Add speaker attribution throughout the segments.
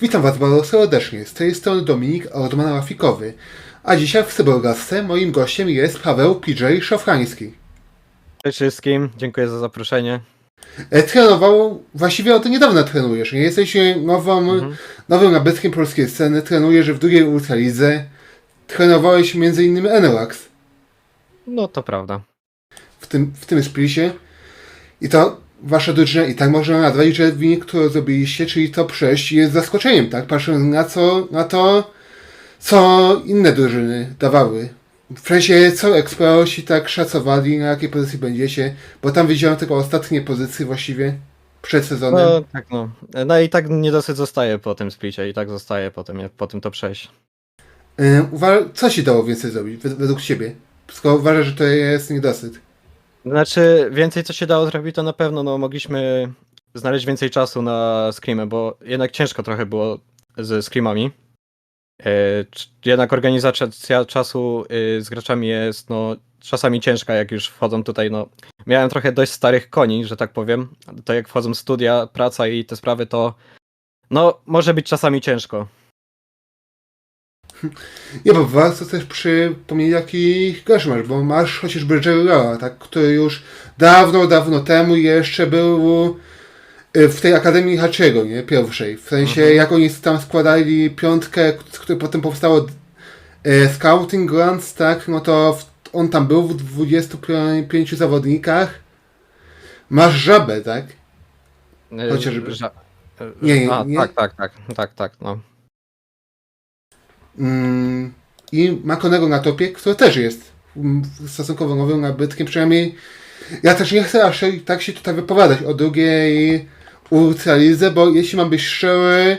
Speaker 1: Witam Was bardzo serdecznie. Z tej strony Dominik Ordman Rafikowy. A dzisiaj w Cybergasce moim gościem jest Paweł PJ Szafrański.
Speaker 2: Cześć wszystkim, dziękuję za zaproszenie.
Speaker 1: E, Trenował, właściwie od niedawna trenujesz. Nie jesteś e, nową,
Speaker 2: Mhm.
Speaker 1: nowym nabytkiem polskiej sceny. Trenujesz w drugiej ultralidze. Trenowałeś m.in. Enelax
Speaker 2: No to prawda.
Speaker 1: w tym, w tym splicie. I to wasza drużyna i tak można nazwać, że wynik, który zrobiliście, czyli top 6 jest zaskoczeniem, tak? Patrząc na, co, na to, co inne drużyny dawały. W sensie, co eksperci tak szacowali, na jakiej pozycji będziecie, bo tam widziałem tylko ostatnie pozycje właściwie przed sezonem.
Speaker 2: No tak no. No i tak niedosyt zostaje po tym splicie i tak zostaje potem, jak po tym to przejść.
Speaker 1: Y, uwa- co ci dało więcej zrobić, wed- według ciebie? Skoro uważasz, że to jest niedosyt.
Speaker 2: Znaczy, więcej co się dało zrobić, to na pewno no, mogliśmy znaleźć więcej czasu na screamy, bo jednak ciężko trochę było ze screamami. E, jednak organizacja czasu y, z graczami jest no, czasami ciężka, jak już wchodzą tutaj. No, miałem trochę dość starych koni, że tak powiem. To jak wchodzą studia, praca i te sprawy, to no, może być czasami ciężko.
Speaker 1: Nie, bo warto też przypomnieć, jaki gracz masz, bo masz chociażby Jerry'a, tak, który już dawno, dawno temu jeszcze był y, w tej Akademii Haczego, nie, pierwszej. W sensie,
Speaker 2: Mhm.
Speaker 1: jak oni tam składali piątkę, z której potem powstało e, Scouting Grants, tak, no to w, on tam był w 25 zawodnikach. Masz żabę, tak?
Speaker 2: E,
Speaker 1: Chociażby.
Speaker 2: ża-
Speaker 1: Nie, nie,
Speaker 2: A,
Speaker 1: nie.
Speaker 2: tak, tak, tak, tak, tak, no.
Speaker 1: Mm, I Makonego na topie, który też jest stosunkowo nowym nabytkiem, przynajmniej ja też nie chcę aż tak się tutaj wypowiadać o drugiej ultralidze, bo jeśli mam być szczery,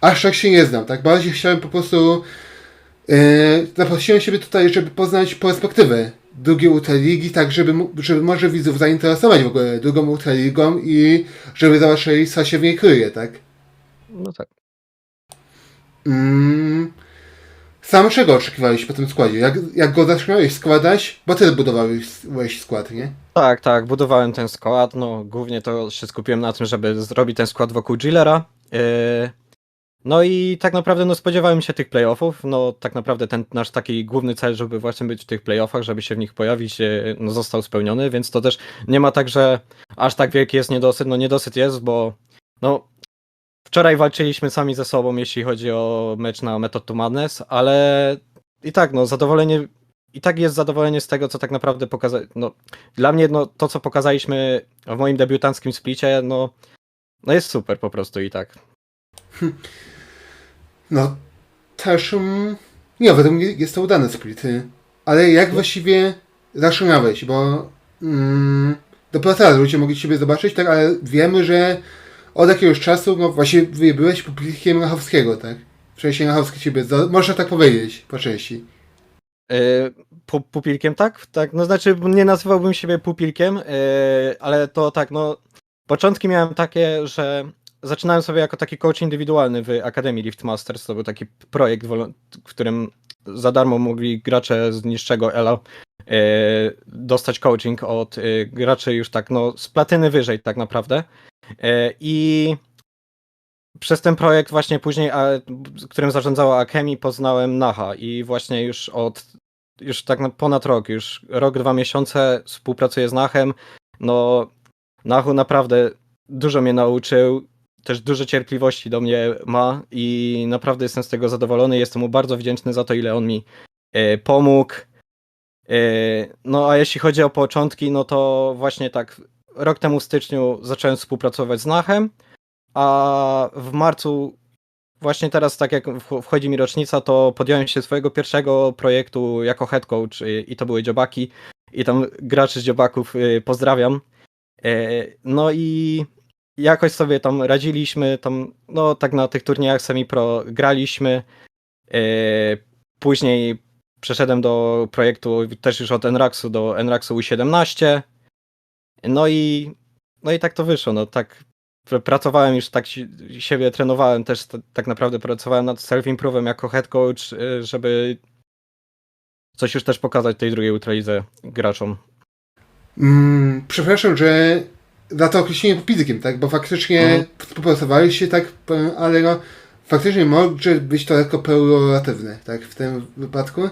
Speaker 1: aż tak się nie znam, tak? Bardziej chciałem po prostu yy, zaprosiłem siebie tutaj, żeby poznać perspektywę drugiej ultraligi, tak żeby, żeby może widzów zainteresować w ogóle drugą ultraligą i żeby zobaczyli, co się w niej kryje, tak?
Speaker 2: No tak.
Speaker 1: Mm, sam czego oczekiwałeś po tym składzie? Jak, jak go zaczynałeś składać? Bo ty budowałeś skład, nie?
Speaker 2: Tak, tak, budowałem ten skład, no głównie to się skupiłem na tym, żeby zrobić ten skład wokół Gillera. Yy, no i tak naprawdę no spodziewałem się tych playoffów, no tak naprawdę ten nasz taki główny cel, żeby właśnie być w tych playoffach, żeby się w nich pojawić, yy, no został spełniony, więc to też nie ma tak, że aż tak wielki jest niedosyt, no niedosyt jest, bo no wczoraj walczyliśmy sami ze sobą, jeśli chodzi o mecz na Method to Madness, ale i tak, no zadowolenie, i tak jest zadowolenie z tego, co tak naprawdę pokaza... no dla mnie no, to, co pokazaliśmy w moim debiutanckim splicie, no, no jest super po prostu i tak.
Speaker 1: No, też... Mm, nie, według mnie jest to udany split. y. Ale jak właściwie zaczynałeś? Bo mm, dopiero teraz ludzie mogli ciebie zobaczyć, tak? Ale wiemy, że od jakiegoś czasu, no właściwie byłeś publikiem Rachowskiego, tak? W sensie Rachowski ciebie, można tak powiedzieć, po części.
Speaker 2: Yy, pu- pupilkiem, tak? Tak, no znaczy nie nazywałbym siebie pupilkiem, yy, ale to tak, no początki miałem takie, że zaczynałem sobie jako taki coach indywidualny w Akademii Lift Masters, to był taki projekt, w którym za darmo mogli gracze z niższego yy, dostać coaching od graczy już tak, no z platyny wyżej tak naprawdę. Yy, I przez ten projekt właśnie później, którym zarządzała Akemi, poznałem Nacha i właśnie już od już tak na ponad rok, już rok, dwa miesiące współpracuję z Nachem. No, Nachu naprawdę dużo mnie nauczył, też dużo cierpliwości do mnie ma i naprawdę jestem z tego zadowolony. Jestem mu bardzo wdzięczny za to, ile on mi e, pomógł. E, no a jeśli chodzi o początki, no to właśnie tak rok temu w styczniu zacząłem współpracować z Nachem, a w marcu właśnie teraz, tak jak wch- wchodzi mi rocznica, to podjąłem się swojego pierwszego projektu jako head coach i to były dziobaki. I tam graczy z dziobaków y, pozdrawiam. E, No i jakoś sobie tam radziliśmy, tam, no tak na tych turniejach semi-pro graliśmy. E, Później przeszedłem do projektu też już od Enraxu do Enraxu U17. No i, no i tak to wyszło, no tak pr- pracowałem już tak si- siebie trenowałem też tak naprawdę pracowałem nad self-improve'em jako head coach, y, żeby coś już też pokazać tej drugiej ultralidze graczom.
Speaker 1: Mm, przepraszam, że za to określenie popizykiem, tak? Bo faktycznie
Speaker 2: Mhm.
Speaker 1: współpracowaliście, tak? powiem, Ale no, faktycznie może być to lekko pejoratywne, tak, w tym wypadku.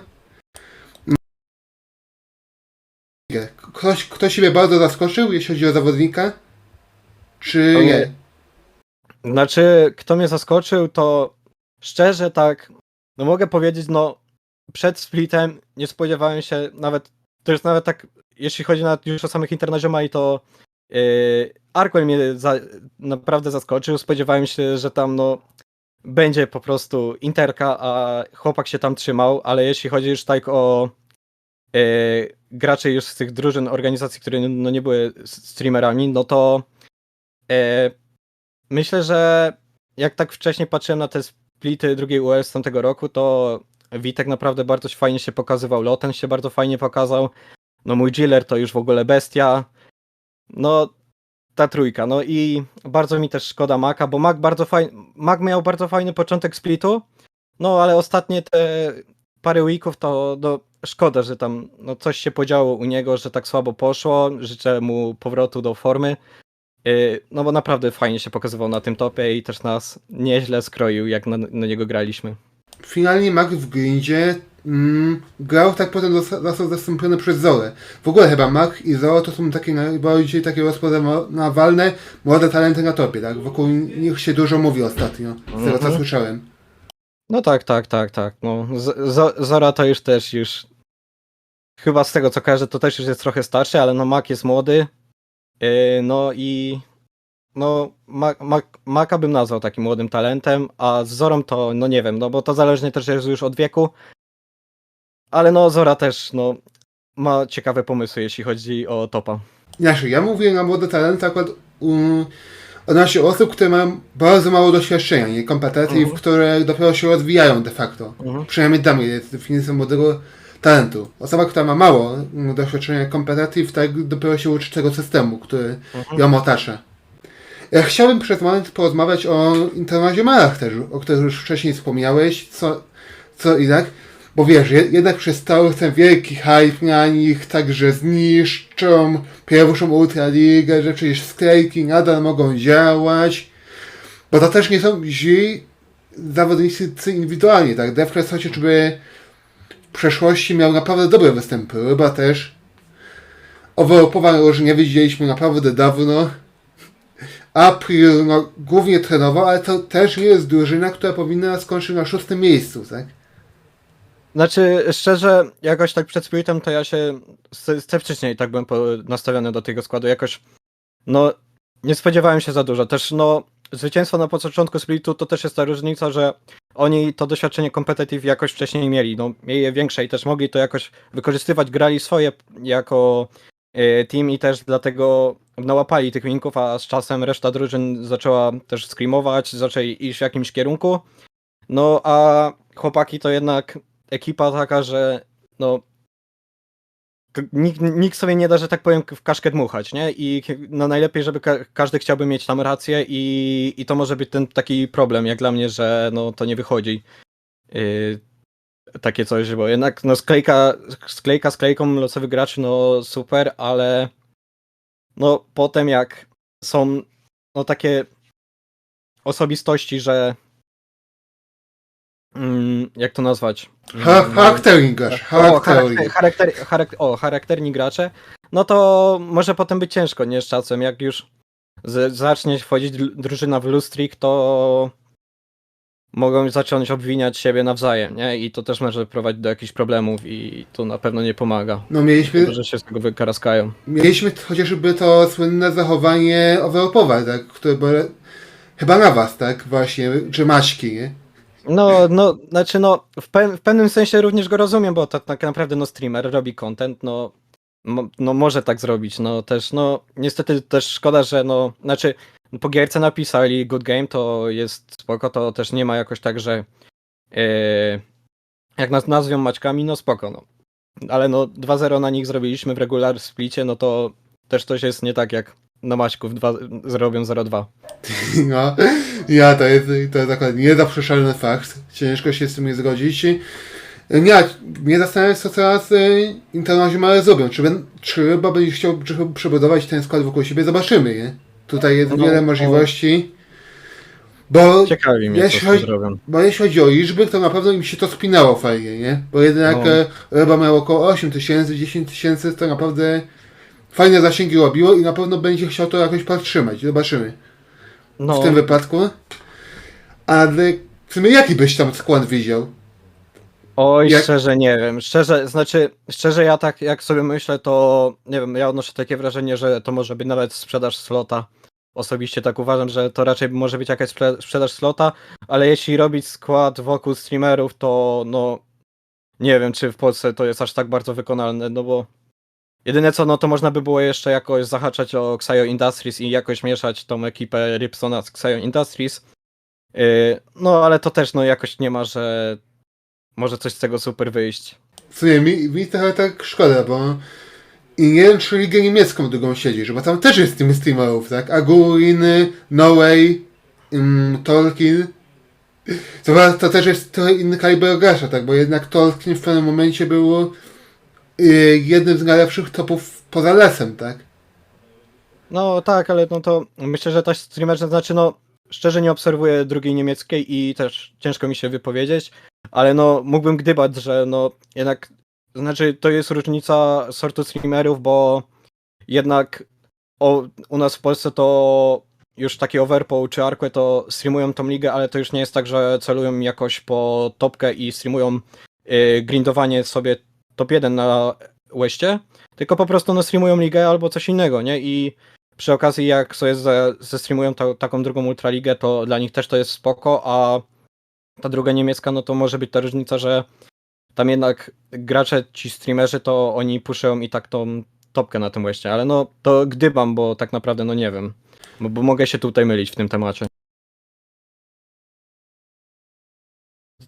Speaker 1: Ktoś, ktoś Ciebie bardzo zaskoczył, jeśli chodzi o zawodnika? Czy
Speaker 2: To
Speaker 1: nie?
Speaker 2: nie. Znaczy, kto mnie zaskoczył, to szczerze tak, no mogę powiedzieć, no przed splitem nie spodziewałem się nawet, to jest nawet tak, jeśli chodzi nawet już o samych internaziomali, to yy, Arkwell mnie za, naprawdę zaskoczył, spodziewałem się, że tam no będzie po prostu interka, a chłopak się tam trzymał, ale jeśli chodzi już tak o yy, graczy już z tych drużyn, organizacji, które no nie były streamerami, no to yy, Myślę, że jak tak wcześniej patrzyłem na te splity drugiej US z tamtego roku, to Witek naprawdę bardzo fajnie się pokazywał, Loten się bardzo fajnie pokazał, no mój Jiller to już w ogóle bestia, no ta trójka, no i bardzo mi też szkoda Maka, bo Mac bardzo fajny, Mac miał bardzo fajny początek splitu, no ale ostatnie te parę weeków to no, szkoda, że tam no, coś się podziało u niego, że tak słabo poszło, życzę mu powrotu do formy, Yy, No bo naprawdę fajnie się pokazywał na tym topie i też nas nieźle skroił, jak na, na niego graliśmy.
Speaker 1: Finalnie Mac w grindzie mm, grał, tak potem zosta- został zastąpiony przez Zorę. W ogóle chyba Mac i Zora to są takie najbardziej takie rozpoznawalne młode talenty na topie, tak? Wokół nich się dużo mówi ostatnio, z tego co
Speaker 2: Mhm.
Speaker 1: słyszałem.
Speaker 2: No tak, tak, tak, tak. No, Zora to już też już. Chyba z tego co kojarzę, to też już jest trochę starszy, ale no Mac jest młody. Yy, No i. No, Ma- Ma- Maka bym nazwał takim młodym talentem, a z Zorą to, no nie wiem, no bo to zależnie też jest już od wieku. Ale no, Zora też, no, ma ciekawe pomysły, jeśli chodzi o topa.
Speaker 1: Inaczej, ja mówię na młode talenty akurat um, odnośnie osób, które mają bardzo mało doświadczenia, nie kompetencji,
Speaker 2: Mhm.
Speaker 1: które dopiero się rozwijają de facto.
Speaker 2: Mhm.
Speaker 1: Przynajmniej dla mnie jest definicją młodego talentu. Osoba, która ma mało mm, doświadczenia kompetencji, tak dopiero się uczy tego systemu, który
Speaker 2: Mhm.
Speaker 1: ją otacza. Ja chciałbym przez moment porozmawiać o internazionalach też, o których już wcześniej wspomniałeś, co, co i jak. Bo wiesz, je- jednak przez cały ten wielki hype na nich, także zniszczą pierwszą Ultraligę, że przecież sklejki nadal mogą działać. Bo to też nie są źli zawodnicy indywidualnie, tak? Defres chociażby przeszłości miał naprawdę dobre występy. Ryba też. Już nie widzieliśmy naprawdę dawno. April no, głównie trenował, ale to też nie jest drużyna, która powinna skończyć na szóstym miejscu, tak?
Speaker 2: Znaczy, szczerze, jakoś tak przed splitem to ja się sceptycznie tak byłem nastawiony do tego składu. Jakoś, no, nie spodziewałem się za dużo. Też, no, zwycięstwo na początku splitu to też jest ta różnica, że oni to doświadczenie competitive jakoś wcześniej mieli. No, mieli je większe i też mogli to jakoś wykorzystywać, grali swoje jako e, team i też dlatego nałapali tych winków, a z czasem reszta drużyn zaczęła też screamować, zaczęli iść w jakimś kierunku. No, a chłopaki to jednak ekipa taka, że no nikt, nikt sobie nie da, że tak powiem, w kaszkę dmuchać, nie? I no najlepiej, żeby ka- każdy chciałby mieć tam rację i, i to może być ten taki problem, jak dla mnie, że no to nie wychodzi. Yy, takie coś, bo jednak no sklejka, sklejka sklejką losowych graczy, no super, ale no potem jak są no takie osobistości, że mm, jak to nazwać?
Speaker 1: Ha
Speaker 2: O,
Speaker 1: charakternik.
Speaker 2: charakter, charakter, charakter, o, charakterni gracze, no to może potem być ciężko, nie z czasem. Jak już z, zacznie wchodzić drużyna w lustrik, to mogą zacząć obwiniać siebie nawzajem, nie? I to też może prowadzić do jakichś problemów i to na pewno nie pomaga.
Speaker 1: No mieliśmy,
Speaker 2: Że się z tego wykaraskają.
Speaker 1: mieliśmy chociażby to słynne zachowanie overpowe, tak? Które było chyba na was, tak? Właśnie, czy Maćki, nie?
Speaker 2: No, no, znaczy no, w, pe w pewnym sensie również go rozumiem, bo to tak naprawdę no streamer robi content, no, no może tak zrobić, no też, no niestety też szkoda, że no, znaczy po gierce napisali good game, to jest spoko, to też nie ma jakoś tak, że e, jak nas nazwią Maćkami, no spoko, no. Ale no 2-0 na nich zrobiliśmy w regular splicie, no to też coś jest nie tak jak na Maćków 2 zrobią 0-2.
Speaker 1: No, ja to jest, to jest akurat niezaprzeczalny fakt. Ciężko się z tym nie zgodzić. Nie, mnie zastanawia co teraz y, internazjonale zrobią. Czy, ben, czy chyba będzie chciał czy przebudować ten skład wokół siebie? Zobaczymy, nie? Tutaj jest
Speaker 2: No,
Speaker 1: wiele
Speaker 2: no.
Speaker 1: możliwości. Bo,
Speaker 2: Ciekawi mnie,
Speaker 1: Jeśli chodzi-
Speaker 2: zrobią.
Speaker 1: bo jeśli chodzi o liczby, to na pewno im się to spinało fajnie, nie? Bo jednak
Speaker 2: No.
Speaker 1: e, Ryba miał około 8 tysięcy, 10 tysięcy, to naprawdę fajne zasięgi robiło i na pewno będzie chciał to jakoś podtrzymać. Zobaczymy.
Speaker 2: No,
Speaker 1: w tym wypadku. Ale w sumie jaki byś tam skład widział?
Speaker 2: oj,
Speaker 1: jak-
Speaker 2: szczerze nie wiem. Szczerze, znaczy, szczerze ja tak jak sobie myślę, to nie wiem, ja odnoszę takie wrażenie, że to może być nawet sprzedaż slota. Osobiście tak uważam, że to raczej może być jakaś spre- sprzedaż slota, ale jeśli robić skład wokół streamerów, to no nie wiem, czy w Polsce to jest aż tak bardzo wykonalne, no bo jedyne co, no to można by było jeszcze jakoś zahaczać o Xayo Industries i jakoś mieszać tą ekipę Ripsona z Xayo Industries. Yy, no ale to też no jakoś nie ma, że może coś z tego super wyjść.
Speaker 1: Sumie mi, mi trochę tak szkoda, bo i nie wiem, czy ligę niemiecką drugą siedzisz, bo tam też jest tym streamerów, tak? Agurin, No Way, um, Tolkien. To, to też jest trochę inny kaliber gracza, tak? Bo jednak Tolkien w pewnym momencie był jednym z najlepszych topów poza lesem, tak?
Speaker 2: No tak, ale no to myślę, że ta streamerze, znaczy no szczerze nie obserwuję drugiej niemieckiej i też ciężko mi się wypowiedzieć, ale no mógłbym gdybać, że no jednak, znaczy to jest różnica sortu streamerów, bo jednak o, u nas w Polsce to już taki Overpool czy Arque to streamują tą ligę, ale to już nie jest tak, że celują jakoś po topkę i streamują y, grindowanie sobie top 1 na Westie, tylko po prostu no streamują ligę albo coś innego, nie? I przy okazji jak sobie ze, zestreamują ta, taką drugą Ultraligę, to dla nich też to jest spoko, a ta druga niemiecka, no to może być ta różnica, że tam jednak gracze, ci streamerzy, to oni puszują i tak tą topkę na tym Westie, ale no to gdybam, bo tak naprawdę no nie wiem, bo, bo mogę się tutaj mylić w tym temacie.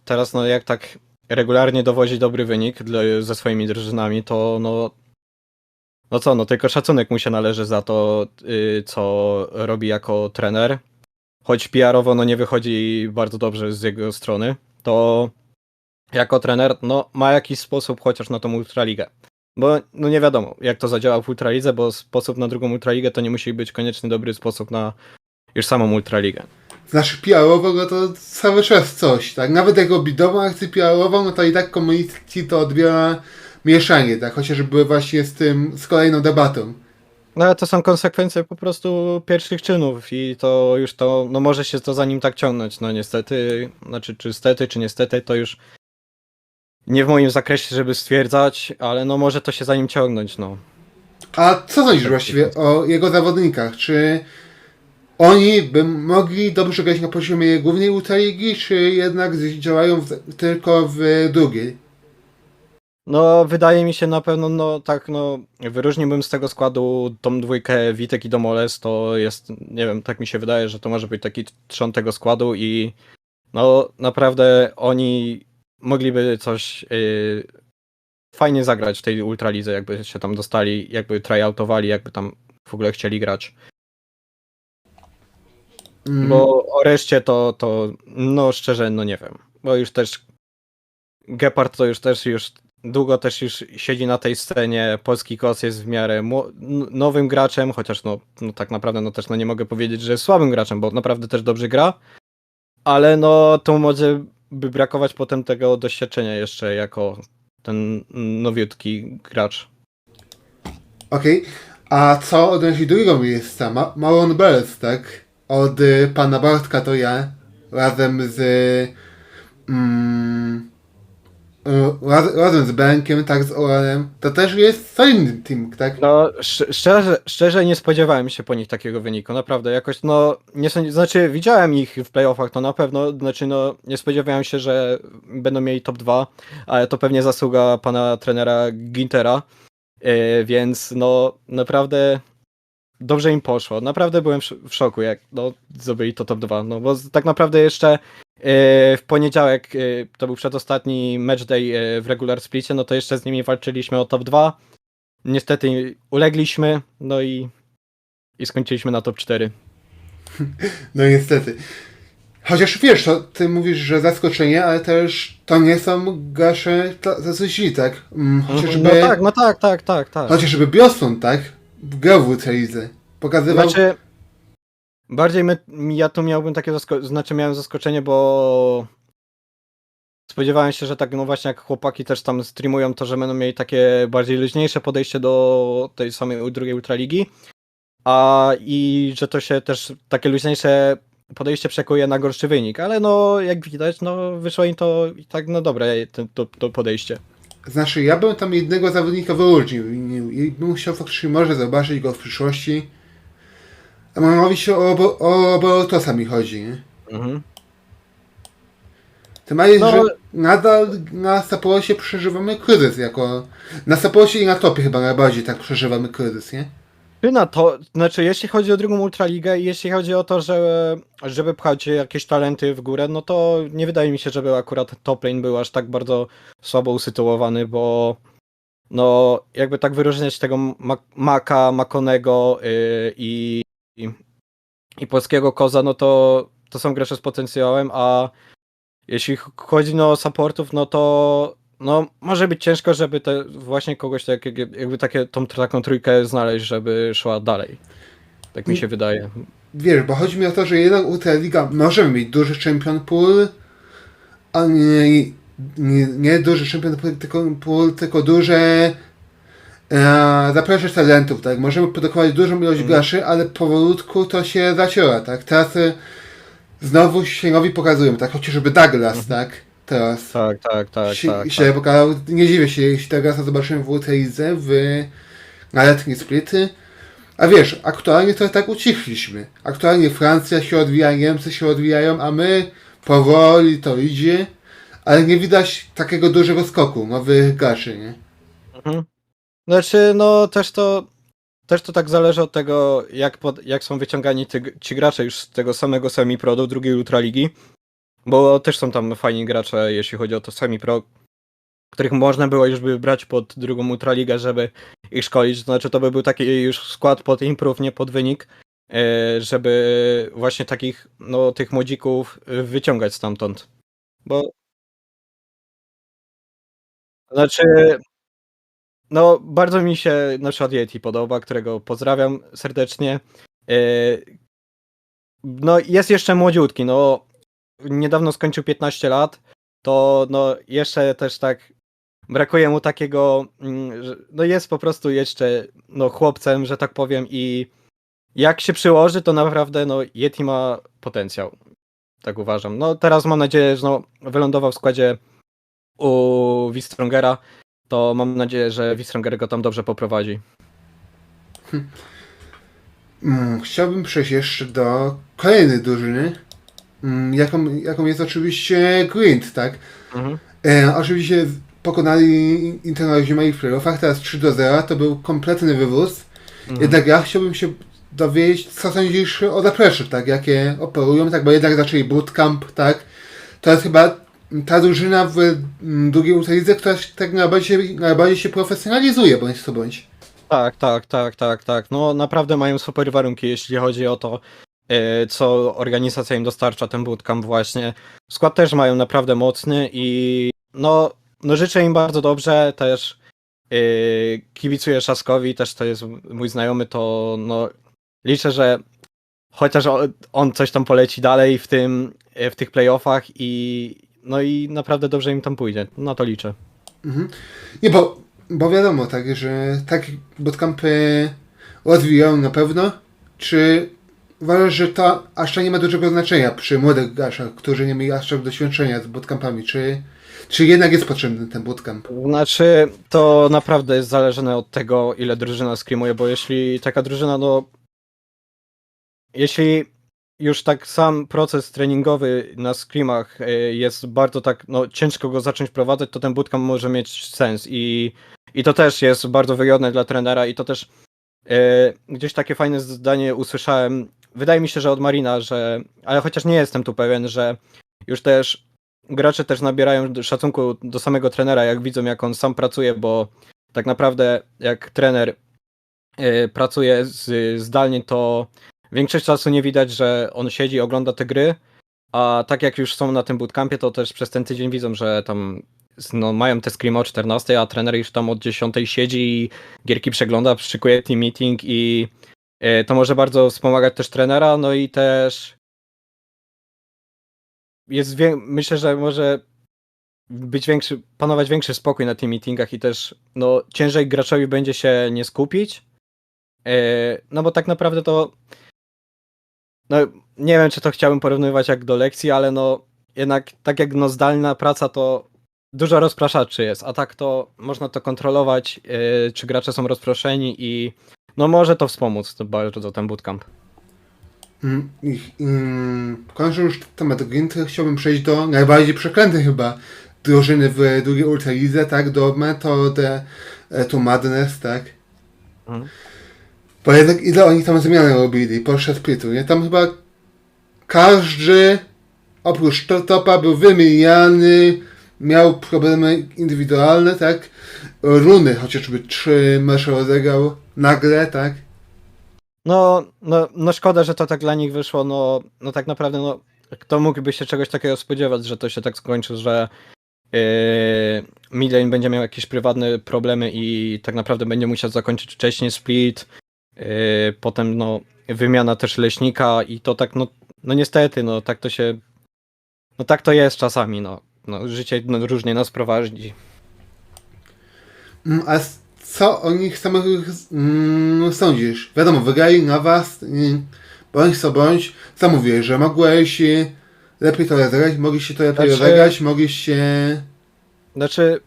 Speaker 2: Teraz no jak tak regularnie dowozi dobry wynik dla, ze swoimi drużynami, to no no co, no tylko szacunek mu się należy za to, y, co robi jako trener. Choć PR-owo no nie wychodzi bardzo dobrze z jego strony, to jako trener no ma jakiś sposób chociaż na tą Ultraligę. Bo no nie wiadomo, jak to zadziała w Ultralidze, bo sposób na drugą Ultraligę to nie musi być koniecznie dobry sposób na już samą Ultraligę.
Speaker 1: Znaczy PR-owo, no to cały czas coś, tak? Nawet jak robi dobrą akcję PR-ową, no to i tak community to odbiera mieszanie, tak? Chociażby właśnie z tym, z kolejną debatą.
Speaker 2: No ale to są konsekwencje po prostu pierwszych czynów i to już to, no może się to za nim tak ciągnąć, no niestety, znaczy czy stety, czy niestety, to już nie w moim zakresie, żeby stwierdzać, ale no może to się za nim ciągnąć, no.
Speaker 1: A co sądzisz właściwie o jego zawodnikach? Czy oni by mogli dobrze grać na poziomie głównej Ultraligi, czy jednak działają w, tylko w drugiej?
Speaker 2: No wydaje mi się na pewno, no tak, no wyróżniłbym z tego składu tą dwójkę Witek i Domoles, to jest, nie wiem, tak mi się wydaje, że to może być taki trzon tego składu i no naprawdę oni mogliby coś yy, fajnie zagrać w tej Ultralidze, jakby się tam dostali, jakby tryoutowali, jakby tam w ogóle chcieli grać.
Speaker 1: Mm,
Speaker 2: Bo o reszcie to, to no szczerze, no nie wiem. Bo już też Gepard to już też już długo też już siedzi na tej scenie. Polski Kos jest w miarę nowym graczem, chociaż no, no tak naprawdę no też no nie mogę powiedzieć, że jest słabym graczem, bo naprawdę też dobrze gra. Ale no to może by brakować potem tego doświadczenia jeszcze jako ten nowiutki gracz.
Speaker 1: Okej, a co odnosi drugiego miejsca? Ma Maron Bells, tak? Od y, pana Bartka to ja, razem z... Mm, y, raz, razem z Benkiem, tak, z Oranem. To też jest solidny team, tak?
Speaker 2: No, sz- szczerze, szczerze nie spodziewałem się po nich takiego wyniku, naprawdę jakoś, no, nie znaczy widziałem ich w playoffach, to na pewno, znaczy no, nie spodziewałem się, że będą mieli top 2, ale to pewnie zasługa pana trenera Gintera, yy, więc no, naprawdę dobrze im poszło, naprawdę byłem w sz- w szoku, jak no, zdobyli to top 2, no, bo tak naprawdę jeszcze yy, w poniedziałek, yy, to był przedostatni match day yy, w regular splicie, no to jeszcze z nimi walczyliśmy o top 2, Niestety ulegliśmy, no i, i skończyliśmy na top 4.
Speaker 1: No niestety. Chociaż wiesz, to ty mówisz, że zaskoczenie, ale też to nie są gracze ta- tacy źli, tak? Mm, Chociażby,
Speaker 2: No tak, no tak, tak, tak, tak.
Speaker 1: chociażby Biosun, tak? W Ultralidze. Pokazywał...
Speaker 2: Znaczy, bardziej my, ja tu miałbym takie znaczy miałem zaskoczenie, bo spodziewałem się, że tak no właśnie jak chłopaki też tam streamują, to że będą mieli takie bardziej luźniejsze podejście do tej samej drugiej Ultraligi, a i że to się też takie luźniejsze podejście przekuje na gorszy wynik, ale no jak widać, no wyszło im to i tak no dobre to, to, to podejście.
Speaker 1: Znaczy, ja bym tam jednego zawodnika wyróżnił i, bym chciał faktycznie może zobaczyć go w przyszłości. A mówi się o, Bo- o Bolotosa mi chodzi, nie?
Speaker 2: Mhm.
Speaker 1: Tym bardziej,
Speaker 2: No-
Speaker 1: że nadal na Sapolosie przeżywamy kryzys jako... Na Sapolosie i na topie chyba najbardziej tak przeżywamy kryzys, nie?
Speaker 2: Czy na to, znaczy jeśli chodzi o drugą Ultraligę i jeśli chodzi o to, że, żeby pchać jakieś talenty w górę, no to nie wydaje mi się, żeby akurat top lane był aż tak bardzo słabo usytuowany, bo no jakby tak wyróżniać tego Ma- Maka, Makonego yy, i, i, polskiego Koza, no to to są gracze z potencjałem, a jeśli ch- chodzi no, o supportów, no to no może być ciężko, żeby te, właśnie kogoś tak, jak- jakby takie, tą taką trójkę znaleźć, żeby szła dalej. Tak mi się wydaje.
Speaker 1: Wiesz, bo chodzi mi o to, że jednak Ultraliga możemy mieć duży champion pool, a nie, nie, nie duży champion pool, tylko, pool, tylko duże e, talentów, tak? Możemy produkować dużą ilość graczy, ale powolutku to się zaciera, tak? Teraz e, znowu się nowi pokazują, tak? Chociażby Douglas, tak? Teraz.
Speaker 2: Tak, tak, tak,
Speaker 1: się,
Speaker 2: tak.
Speaker 1: się
Speaker 2: tak.
Speaker 1: pokazał. Nie dziwię się, jeśli Douglasa zobaczymy w Ultralidze w, na letnie splity. A wiesz, aktualnie to tak ucichliśmy. Aktualnie Francja się odwija, Niemcy się odwijają, a my powoli to idzie, ale nie widać takiego dużego skoku nowych graczy, nie?
Speaker 2: Mhm. Znaczy, no też to też to tak zależy od tego, jak, pod, jak są wyciągani ty, ci gracze już z tego samego semi-pro do drugiej ultraligi, bo też są tam fajni gracze, jeśli chodzi o to semi-pro, których można było już by brać pod drugą ultraligę, żeby ich szkolić, to znaczy to by był taki już skład pod improve, nie pod wynik, e, żeby właśnie takich, no tych młodzików wyciągać stamtąd, bo znaczy no, bardzo mi się na przykład Yeti podoba, którego pozdrawiam serdecznie. E, No, jest jeszcze młodziutki, no, niedawno skończył 15 lat, to no, jeszcze też tak brakuje mu takiego, mm, no jest po prostu jeszcze, no, chłopcem, że tak powiem i jak się przyłoży, to naprawdę, no, Yeti ma potencjał. Tak uważam. No, teraz mam nadzieję, że no, wylądował w składzie u Wistrongera, to mam nadzieję, że Wistronger go tam dobrze poprowadzi.
Speaker 1: Mm, chciałbym przejść jeszcze do kolejnej drużyny, jaką, jaką jest oczywiście Grint, tak?
Speaker 2: Mhm.
Speaker 1: E, oczywiście pokonali Internal Zimai w playoffach, teraz 3 do 0, to był kompletny wywóz. Jednak ja chciałbym się dowiedzieć, co sądzisz o Depression, tak? Jakie operują, tak? Bo jednak zaczęli bootcamp, tak? To jest chyba ta drużyna w mm, drugiej ultralidze, która się tak najbardziej, najbardziej się profesjonalizuje, bądź co bądź.
Speaker 2: Tak, tak, tak, tak, tak. No naprawdę mają super warunki, jeśli chodzi o to, co organizacja im dostarcza, ten bootcamp właśnie. Skład też mają naprawdę mocny i no, no życzę im bardzo dobrze, też e, kibicuję Szaskowi, też to jest mój znajomy, to no liczę, że chociaż on coś tam poleci dalej w tym, e, w tych playoffach i no i naprawdę dobrze im tam pójdzie, na to liczę.
Speaker 1: Mhm. Nie, bo, bo wiadomo, tak, że takie bootcampy rozwijają na pewno. Czy uważasz, że aż tak nie ma dużego znaczenia przy młodych graczach, którzy nie mieli aż tak doświadczenia z bootcampami? Czy, czy jednak jest potrzebny ten bootcamp?
Speaker 2: Znaczy, to naprawdę jest zależne od tego, ile drużyna screamuje, bo jeśli taka drużyna, no. Jeśli już tak sam proces treningowy na screamach e, jest bardzo tak, no ciężko go zacząć prowadzać, to ten bootcamp może mieć sens i, i to też jest bardzo wygodne dla trenera i to też e, gdzieś takie fajne zdanie usłyszałem, wydaje mi się, że od Marina, że, ale chociaż nie jestem tu pewien, że już też gracze też nabierają szacunku do samego trenera, jak widzą, jak on sam pracuje, bo tak naprawdę jak trener e, pracuje z, zdalnie, to większość czasu nie widać, że on siedzi ogląda te gry, a tak jak już są na tym bootcampie, to też przez ten tydzień widzą, że tam no, mają te screamy o 14, a trener już tam od 10 siedzi i gierki przegląda, szykuje team meeting i to może bardzo wspomagać też trenera, no i też jest, myślę, że może być większy, panować większy spokój na tych meetingach i też no, ciężej graczowi będzie się nie skupić, e, no bo tak naprawdę to no, nie wiem, czy to chciałbym porównywać jak do lekcji, ale no jednak tak jak no zdalna praca to dużo rozpraszaczy jest, a tak to można to kontrolować, yy, czy gracze są rozproszeni i no może to wspomóc to bardzo ten bootcamp.
Speaker 1: Mm, mm, Kończąc już temat Gwint, chciałbym przejść do najbardziej przeklętej chyba drużyny w drugiej Ultralidze, tak? Do Method e, to Madness, tak?
Speaker 2: Mhm.
Speaker 1: Bo jednak ile oni tam zmiany robili podczas splitu, nie? Tam chyba każdy oprócz to- topa był wymieniany, miał problemy indywidualne, tak? Runy chociażby trzy mecze rozegrał nagle, tak?
Speaker 2: No, no, no szkoda, że to tak dla nich wyszło, no, no tak naprawdę no, kto mógłby się czegoś takiego spodziewać, że to się tak skończy, że yy, Midlane będzie miał jakieś prywatne problemy i tak naprawdę będzie musiał zakończyć wcześniej split, yy, potem no wymiana też leśnika i to tak no, no niestety, no tak to się, no tak to jest czasami, no, no życie no, różnie nas prowadzi.
Speaker 1: Mm, A co o nich samych mm, sądzisz? Wiadomo, wygrali na was, bądź co bądź. Co mówię, że mogłeś lepiej to rozegrać, mogliście to lepiej
Speaker 2: Znaczy-
Speaker 1: rozegrać, mogliście...
Speaker 2: Znaczy,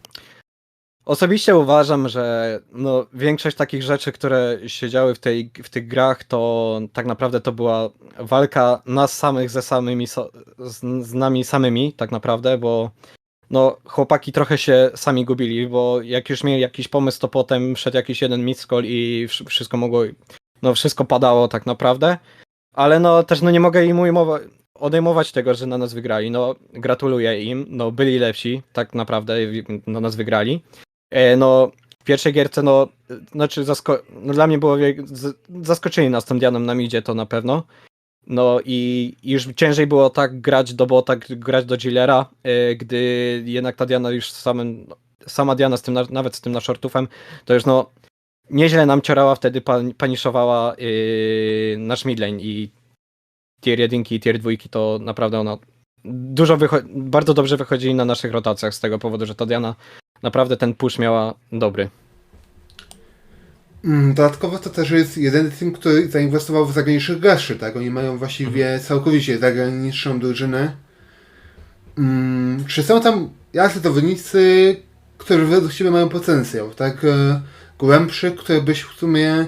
Speaker 2: osobiście uważam, że no, większość takich rzeczy, które się działy w, tej, w tych grach, to tak naprawdę to była walka nas samych ze samymi, z nami samymi, tak naprawdę, bo no, chłopaki trochę się sami gubili, bo jak już mieli jakiś pomysł, to potem wszedł jakiś jeden midscall i wsz- wszystko mogło, no wszystko padało tak naprawdę, ale no też no nie mogę im ujmować, odejmować tego, że na nas wygrali. No, gratuluję im. No, byli lepsi, tak naprawdę, na nas wygrali. E, no, w pierwszej gierce, no, znaczy, zasko- no, dla mnie było, zaskoczyli nas tą Dianą na midzie, to na pewno. No i już ciężej było tak grać do bota, grać do Gillera, e, gdy jednak ta Diana już samym, sama Diana z tym, na- nawet z tym na shortufem, to już no, nieźle nam ciorała wtedy, pan, paniszowała yy, nasz midlane i tier 1 i tier 2 to naprawdę ona dużo bardzo dobrze wychodzili na naszych rotacjach z tego powodu, że ta Diana naprawdę ten push miała dobry.
Speaker 1: Mm, Dodatkowo to też jest jeden team, który zainwestował w zagranicznych graczy, tak? Oni mają właściwie całkowicie zagraniczną drużynę. Mm, Czy są tam jacy zawodnicy, którzy według Ciebie mają potencjał, tak? e, Głębszy, który byś w sumie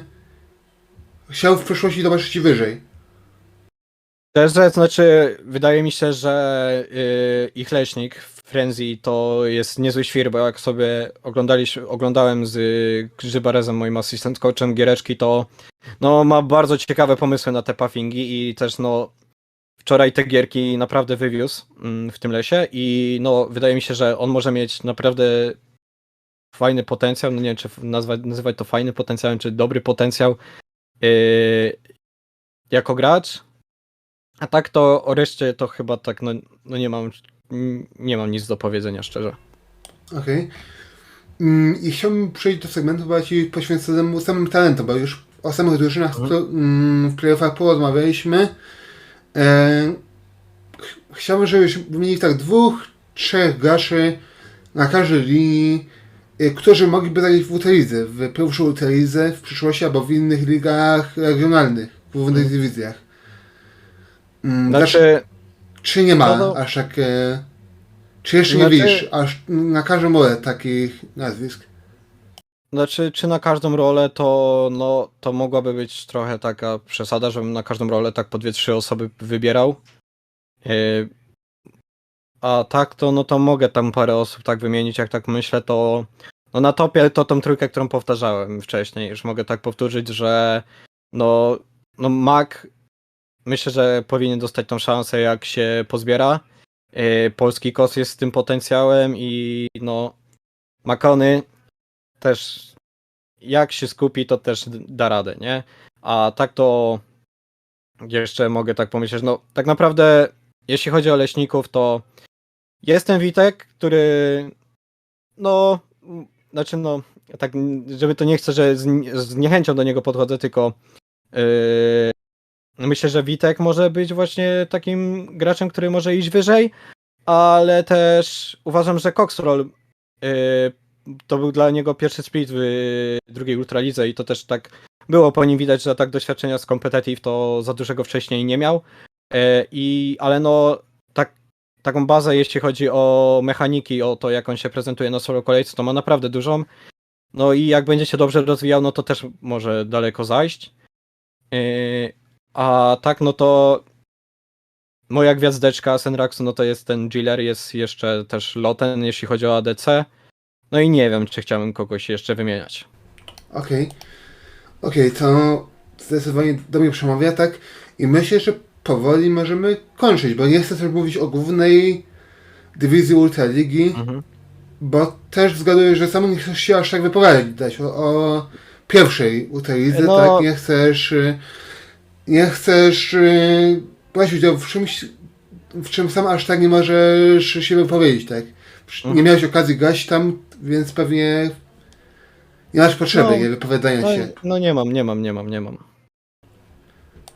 Speaker 1: chciał w przyszłości zobaczyć wyżej.
Speaker 2: Też, że znaczy, wydaje mi się, że yy, ich leśnik Frenzy to jest niezły świr, bo jak sobie oglądałem z y, Grzybarezem, moim asystent coachem giereczki, to no, ma bardzo ciekawe pomysły na te puffingi i też no wczoraj te gierki naprawdę wywiózł mm, w tym lesie i no wydaje mi się, że on może mieć naprawdę fajny potencjał, no nie wiem czy nazwać, nazywać to fajny potencjałem, czy dobry potencjał yy, jako gracz, a tak to o reszcie to chyba tak, no, no nie mam nie mam nic do powiedzenia szczerze.
Speaker 1: Okej. Mm, I chciałbym przejść do segmentu bardziej poświęconemu samym talentom, bo już o samych drużynach
Speaker 2: Mhm.
Speaker 1: mm, w playoffach porozmawialiśmy. E, ch- chciałbym, żebyś wymienił tak dwóch, trzech graczy na każdej linii, e, którzy mogliby zagrać w Ultralidze, w pierwszej Ultralidze w przyszłości albo w innych ligach regionalnych, w głównych
Speaker 2: Mhm.
Speaker 1: dywizjach. Mm, znaczy,
Speaker 2: Znaczy,
Speaker 1: czy nie ma
Speaker 2: No, no.
Speaker 1: aż tak. E, czy jeszcze
Speaker 2: Znaczy-
Speaker 1: nie widzisz aż na każdą rolę takich nazwisk?
Speaker 2: znaczy, czy na każdą rolę to, no, to mogłaby być trochę taka przesada, żebym na każdą rolę tak po dwie, trzy osoby wybierał. Yy, A tak to, no to mogę tam parę osób tak wymienić, jak tak myślę, to no na topie to tą trójkę, którą powtarzałem wcześniej, już mogę tak powtórzyć, że no, no Mac myślę, że powinien dostać tą szansę, jak się pozbiera. Yy, Polski kos jest z tym potencjałem i no Makony też jak się skupi, to też da radę, nie? A tak to jeszcze mogę tak pomyśleć, no tak naprawdę jeśli chodzi o leśników, to jest ten Witek, który no, znaczy no, tak, żeby to nie chcę, że z, z niechęcią do niego podchodzę, tylko Yy, myślę, że Witek może być właśnie takim graczem, który może iść wyżej, ale też uważam, że Coxroll yy, to był dla niego pierwszy split w drugiej Ultralidze i to też tak było po nim widać, że tak doświadczenia z competitive to za dużego wcześniej nie miał. Yy, I, ale no tak, taką bazę, jeśli chodzi o mechaniki, o to jak on się prezentuje na solo kolejce, to ma naprawdę dużą. No i jak będzie się dobrze rozwijał, no to też może daleko zajść. Yy, a tak, no to moja gwiazdeczka Senraxu, no to jest ten Jiller, jest jeszcze też Loten, jeśli chodzi o ADC. No i nie wiem, czy chciałbym kogoś jeszcze wymieniać.
Speaker 1: Okej. Okej, to zdecydowanie do mnie przemawia, tak? I myślę, że powoli możemy kończyć, bo nie chcę też mówić o głównej dywizji Ultraligi,
Speaker 2: Mhm.
Speaker 1: bo też zgaduję, że sam nie chcesz się aż tak wypowiadać o, o pierwszej Ultralidze,
Speaker 2: No.
Speaker 1: tak? Nie chcesz... y, Nie chcesz y, brać udziału w czymś, w czym sam aż tak nie możesz się wypowiedzieć, tak? Nie
Speaker 2: Mhm.
Speaker 1: miałeś okazji grać tam, więc pewnie nie masz potrzeby
Speaker 2: No.
Speaker 1: nie, wypowiadania
Speaker 2: No,
Speaker 1: się.
Speaker 2: no nie mam, nie mam, nie mam, nie mam.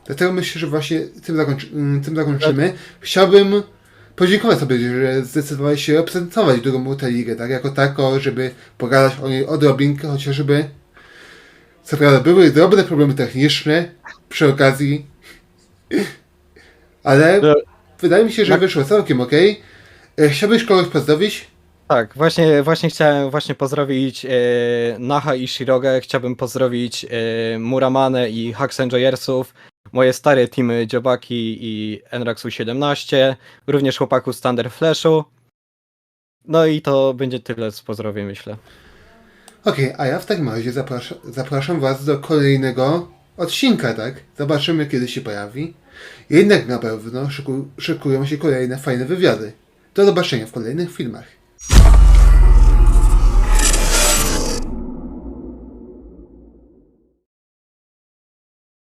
Speaker 1: Dlatego myślę, że właśnie tym, zakończy, mm, tym zakończymy. Chciałbym podziękować sobie, że zdecydowałeś się reprezentować drugą Multiligę, tak? Jako tako, żeby pogadać o niej odrobinkę, chociażby. Co prawda były drobne problemy techniczne przy okazji, ale
Speaker 2: No.
Speaker 1: wydaje mi się, że wyszło całkiem ok. Chciałbyś kogoś pozdrowić?
Speaker 2: Tak, właśnie, właśnie chciałem właśnie pozdrowić e, Naha i Shirogę, chciałbym pozdrowić e, Muramane i Hacks Enjoyersów, moje stare teamy Dziobaki i Enraxu 17, również chłopaków z Thunder Flashu. No i to będzie tyle z pozdrowień, myślę.
Speaker 1: Okej, a ja w takim razie zapraszam, zapraszam Was do kolejnego odcinka, tak? Zobaczymy, kiedy się pojawi. Jednak na pewno szyku, szykują się kolejne fajne wywiady. Do zobaczenia w kolejnych filmach.